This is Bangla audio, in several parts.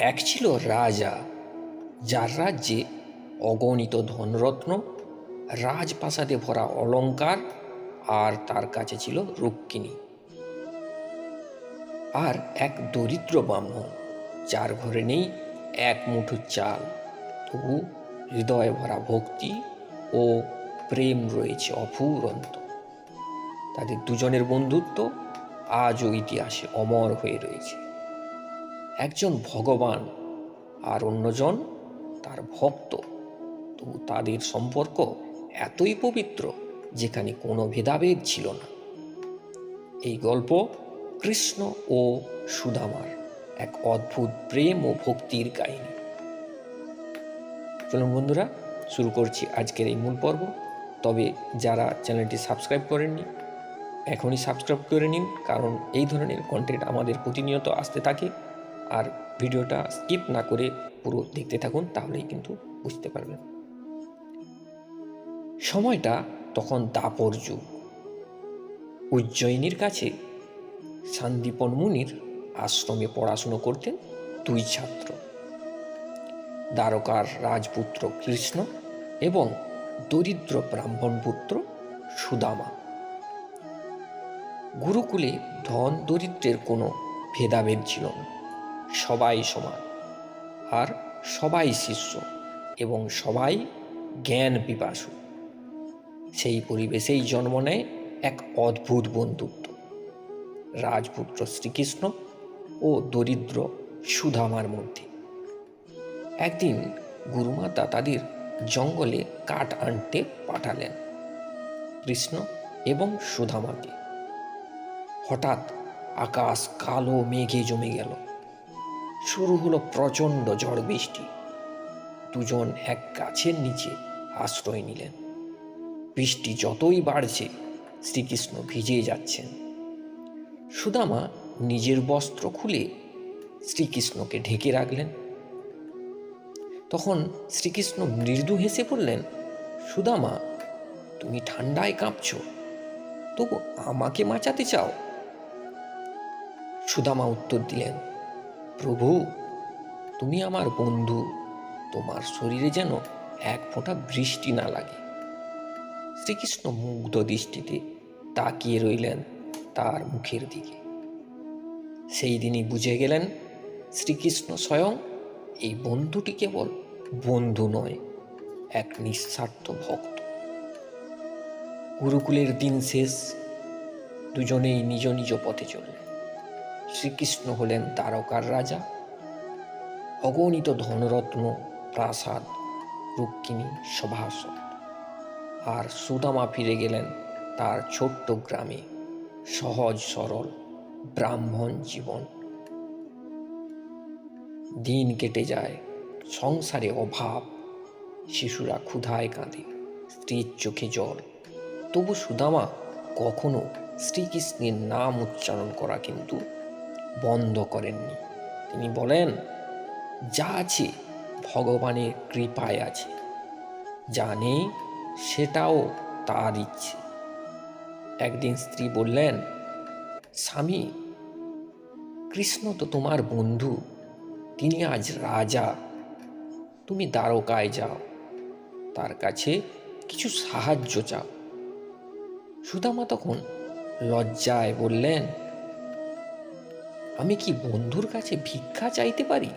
এক ছিল রাজা, যার রাজ্যে অগণিত ধনরত্ন, রাজপ্রাসাদে ভরা অলংকার আর তার কাছে ছিল রুক্মিণী। আর এক দরিদ্র ব্রাহ্মণ, যার ঘরে নেই এক মুঠো চাল। তবু হৃদয়ে ভরা ভক্তি ও প্রেম রয়েছে অফুরন্ত তাদের দুজনের বন্ধুত্ব আজও ইতিহাসে অমর হয়ে রয়েছে। একজন ভগবান আর অন্যজন তার ভক্ত। তবু তাদের সম্পর্ক এতই পবিত্র যেখানে কোনো ভেদাভেদ ছিল না। এই গল্প কৃষ্ণ ও সুদামার এক অদ্ভুত প্রেম ও ভক্তির কাহিনী। চলুন বন্ধুরা, শুরু করছি আজকের এই মূল পর্ব। তবে যারা চ্যানেলটি সাবস্ক্রাইব করেননি, এখনই সাবস্ক্রাইব করে নিন, কারণ এই ধরনের কন্টেন্ট আমাদের প্রতিনিয়ত আসতে থাকে। আর ভিডিওটা স্কিপ না করে পুরো দেখতে থাকুন, তাহলেই কিন্তু বুঝতে পারবেন। সময়টা তখন দাপর যুগ। উজ্জয়িনীর কাছে শান্তিপন মুনির আশ্রমে পড়াশুনো করতেন দুই ছাত্র। দ্বারকার রাজপুত্র কৃষ্ণ এবং দরিদ্র ব্রাহ্মণ পুত্র সুদামা। গুরুকুলে ধন দরিদ্রের কোনো ভেদাভেদ ছিল না। সবাই সমান। আর সবাই শিষ্য এবং সবাই জ্ঞান পিপাসু। সেই পরিবেশেই জন্ম নেয় এক অদ্ভুত বন্ধুত্ব। রাজপুত্র শ্রীকৃষ্ণ ও দরিদ্র সুধামার মধ্যে। একদিন গুরুমাতা তাদের জঙ্গলে কাঠ আনতে পাঠালেন কৃষ্ণ এবং সুধামাকে। হঠাৎ আকাশ কালো মেঘে জমে গেল। শুরু হলো প্রচণ্ড ঝড় বৃষ্টি। দুজন এক গাছের নিচে আশ্রয় নিলেন। বৃষ্টি যতই বাড়ছে, শ্রীকৃষ্ণ ভিজে যাচ্ছেন। সুদামা নিজের বস্ত্র খুলে শ্রীকৃষ্ণকে ঢেকে রাখলেন। তখন শ্রীকৃষ্ণ মৃদু হেসে বললেন, সুদামা, তুমি ঠান্ডায় কাঁপছ। তবু আমাকে বাঁচাতে চাও। সুদামা উত্তর দিলেন প্রভু, তুমি আমার বন্ধু। তোমার শরীরে যেন এক ফোঁটা বৃষ্টি না লাগে। শ্রীকৃষ্ণ মুগ্ধ দৃষ্টিতে তাকিয়ে রইলেন তার মুখের দিকে। সেই দিনই বুঝে গেলেন শ্রীকৃষ্ণ স্বয়ং এই বন্ধুটি কেবল বন্ধু নয়, এক নিঃস্বার্থ ভক্ত। গুরুকুলের দিন শেষ, দুজনেই নিজ নিজ পথে চললেন। শ্রীকৃষ্ণ হলেন দ্বারকার রাজা। অগণিত ধনরত্ন, প্রাসাদ, রুক্মিণী, সভাসদ। আর সুদামা ফিরে গেলেন তার ছোট্ট গ্রামে। সহজ, সরল, ব্রাহ্মণ জীবন। দিন কেটে যায়, সংসারে অভাব। শিশুরা ক্ষুধায় কাঁদে, স্ত্রীর চোখে জল। তবু সুদামা কখনো শ্রীকৃষ্ণের নাম উচ্চারণ করা কিন্তু বন্ধ করেননি। তিনি বলেন, যা আছে ভগবানের কৃপায় আছে। যা নেই, সেটাও তার ইচ্ছে। একদিন স্ত্রী বললেন, স্বামী, কৃষ্ণ তো তোমার বন্ধু, তিনি আজ রাজা। তুমি দ্বারকায় যাও, তার কাছে কিছু সাহায্য চাও। সুদামা তখন লজ্জায় বললেন আমি কি বন্ধুর কাছে ভিক্ষা চাইতে পারি?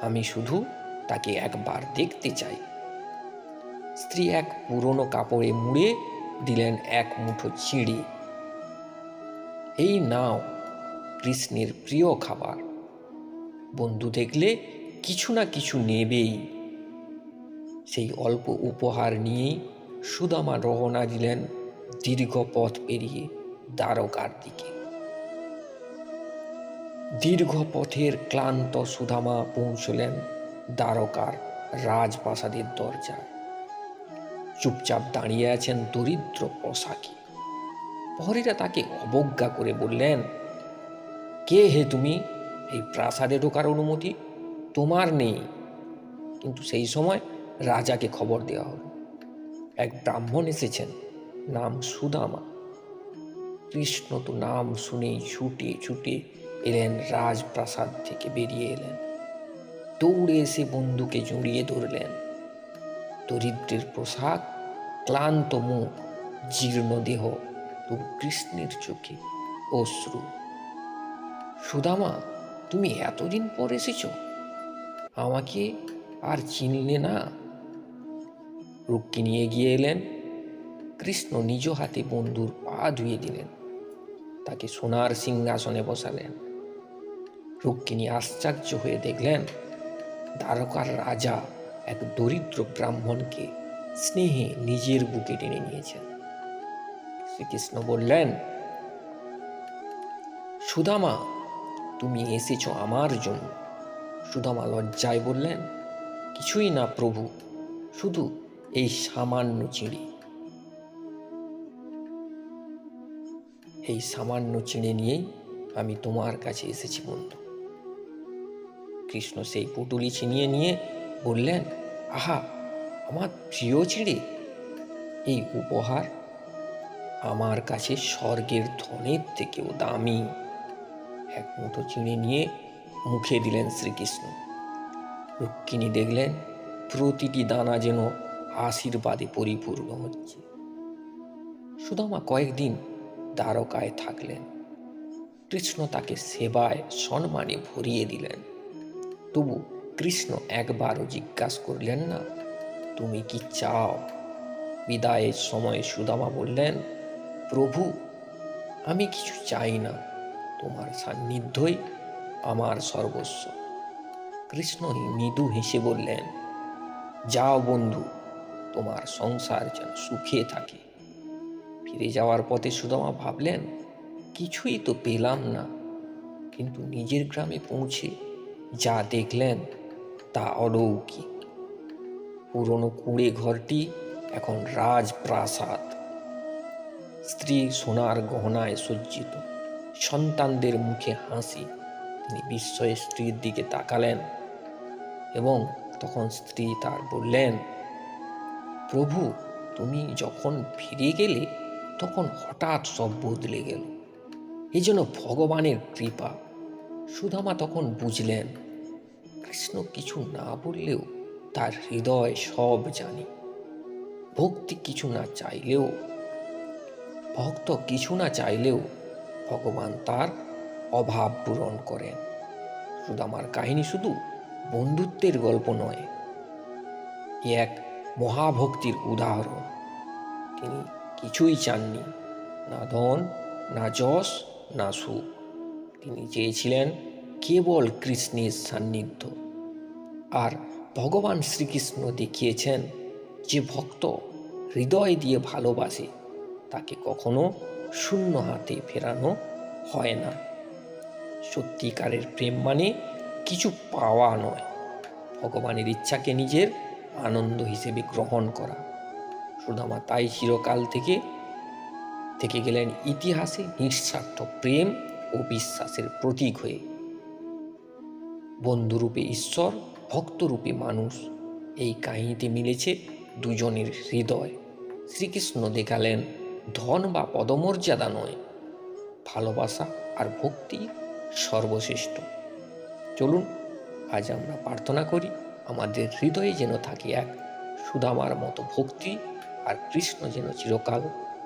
আমি শুধু তাকে একবার দেখতে চাই। স্ত্রী এক পুরনো কাপড়ে মুড়ে দিলেন এক মুঠো চিড়ে। এই নাও কৃষ্ণের প্রিয় খাবার। বন্ধু দেখলে কিছু না কিছু নেবেই। সেই অল্প উপহার নিয়েই সুদামা রওনা দিলেন দীর্ঘ পথ পেরিয়ে দ্বারকার দিকে। দীর্ঘ পথের ক্লান্ত সুদামা পৌঁছলেন দ্বারকার রাজপ্রাসাদের দরজায়। চুপচাপ দাঁড়িয়ে আছেন দরিদ্র পোশাকি। প্রহরীরা তাকে অবজ্ঞা করে বললেন, কে হে তুমি? এই প্রাসাদে ঢোকার অনুমতি তোমার নেই। কিন্তু সেই সময় রাজাকে খবর দেওয়া হলো। এক ব্রাহ্মণ এসেছেন, নাম সুদামা কৃষ্ণ তো নাম শুনেই ছুটে ছুটে এলেন রাজপ্রাসাদ থেকে বেরিয়ে এলেন। দৌড়ে এসে বন্ধুকে জড়িয়ে ধরলেন। দরিদ্রের পোশাক, ক্লান্ত মুখ, জীর্ণ দেহ তবু কৃষ্ণের চোখে অশ্রু। সুদামা, তুমি এতদিন পর এসেছ? আমাকে আর চিনলে না? রুক্কি নিয়ে গিয়ে এলেন। কৃষ্ণ নিজ হাতে বন্ধুর পা ধুয়ে দিলেন। তাকে সোনার সিংহাসনে বসালেন। রুক্মিণী আশ্চর্য হয়ে দেখলেন, দ্বারকার রাজা এক দরিদ্র ব্রাহ্মণকে স্নেহে নিজের বুকে টেনে নিয়েছেন। শ্রীকৃষ্ণ বললেন, সুদামা, তুমি এসেছ আমার জন্য। সুদামা লজ্জায় বললেন, কিছুই না প্রভু, শুধু এই সামান্য চিড়ি এই সামান্য চিড়ে নিয়েই আমি তোমার কাছে এসেছি বন্ধু। কৃষ্ণ সেই পুটুলি ছিনিয়ে নিয়ে বললেন, আহা, আমার প্রিয় চিড়ে এই উপহার আমার কাছে স্বর্গের ধনের থেকেও দামি এক মুঠো নিয়ে মুখে দিলেন শ্রীকৃষ্ণ। রুক্মিণী দেখলেন, প্রতিটি দানা যেন আশীর্বাদে পরিপূর্ণ হচ্ছে। সুদামা কয়েকদিন দ্বারকায় থাকলেন। কৃষ্ণ তাকে সেবায় সম্মানে ভরিয়ে দিলেন। তবু কৃষ্ণ একবারও জিজ্ঞাসা করলেন না, তুমি কি চাও? বিদায়ের সময় সুদামা বললেন, প্রভু, আমি কিছু চাই না, তোমার সান্নিধ্যই আমার সর্বস্ব। কৃষ্ণ মৃদু হেসে বললেন, যাও বন্ধু, তোমার সংসার যেন সুখে থাকে। ফিরে যাওয়ার পথে সুদামা ভাবলেন, কিছুই তো পেলাম না, কিন্তু নিজের গ্রামে পৌঁছে যা দেখলেন তা অলৌকিক। পুরনো কুঁড়ে ঘরটি এখন রাজপ্রাসাদ। স্ত্রী সোনার গহনায় সজ্জিত। সন্তানদের মুখে হাসি। তিনি বিস্ময়ে স্ত্রীর দিকে তাকালেন এবং তখন স্ত্রী তার বললেন, প্রভু, তুমি যখন ফিরে গেলে তখন হঠাৎ সব বদলে গেল। এই ভগবানের কৃপা। সুদামা তখন বুঝলেন, কৃষ্ণ কিছু না বললেও তার হৃদয় সব জানি। ভক্তি কিছু না চাইলেও, ভক্ত কিছু না চাইলেও ভগবান তার অভাব পূরণ করেন। সুদামার কাহিনী শুধু বন্ধুত্বের গল্প নয় এক মহাভক্তির উদাহরণ। তিনি কিছুই চাননি, না ধন, না যশ, না সুখ। তিনি চেয়েছিলেন কেবল কৃষ্ণের সান্নিধ্য। আর ভগবান শ্রীকৃষ্ণ দেখিয়েছেন যে ভক্ত হৃদয় দিয়ে ভালোবাসে, তাকে কখনো শূন্য হাতে ফেরানো হয় না। সত্যিকারের প্রেম মানে কিছু পাওয়া নয়। ভগবানের ইচ্ছাকে নিজের আনন্দ হিসেবে গ্রহণ করা। সুদামা তাই চিরকাল থেকে থেকে গেলেন ইতিহাসে নিঃস্বার্থ প্রেম ও বিশ্বাসের প্রতীক হয়ে। বন্ধুরূপে ঈশ্বর, ভক্তরূপে মানুষ, এই কাহিনীতে মিলেছে দুজনের হৃদয়। শ্রীকৃষ্ণ দেখালেন, ধন বা পদমর্যাদা নয়, ভালোবাসা আর ভক্তি সর্বশ্রেষ্ঠ। চলুন, আজ আমরা প্রার্থনা করি, আমাদের হৃদয়ে যেন থাকে এক সুদামার মতো ভক্তি আর কৃষ্ণ যেন চিরকাল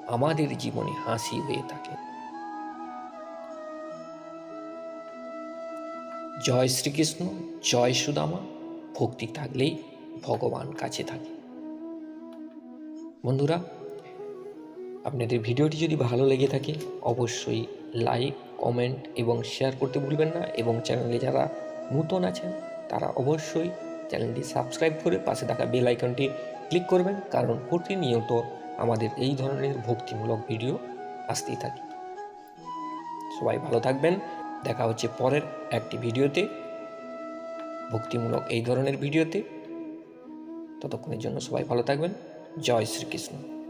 আমাদের জীবনে হাসি হয়ে থাকে। জয় শ্রীকৃষ্ণ, জয় সুদামা, ভক্তি থাকলেই ভগবান কাছে থাকে। বন্ধুরা, আপনাদের ভিডিওটি যদি ভালো লেগে থাকে, অবশ্যই লাইক, কমেন্ট এবং শেয়ার করতে ভুলবেন না এবং চ্যানেলে যারা নূতন আছেন, তারা অবশ্যই চ্যানেলটি সাবস্ক্রাইব করে পাশে থাকা বেল আইকনটি ক্লিক করবেন, কারণ প্রতিনিয়ত আমাদের এই ধরনের ভক্তিমূলক ভিডিও আসতেই থাকে। সবাই ভালো থাকবেন দেখা হচ্ছে পরের একটি ভিডিওতে। ভক্তিমূলক এই ধরনের ভিডিওতে। ততক্ষণের জন্য সবাই ভালো থাকবেন। জয় শ্রীকৃষ্ণ।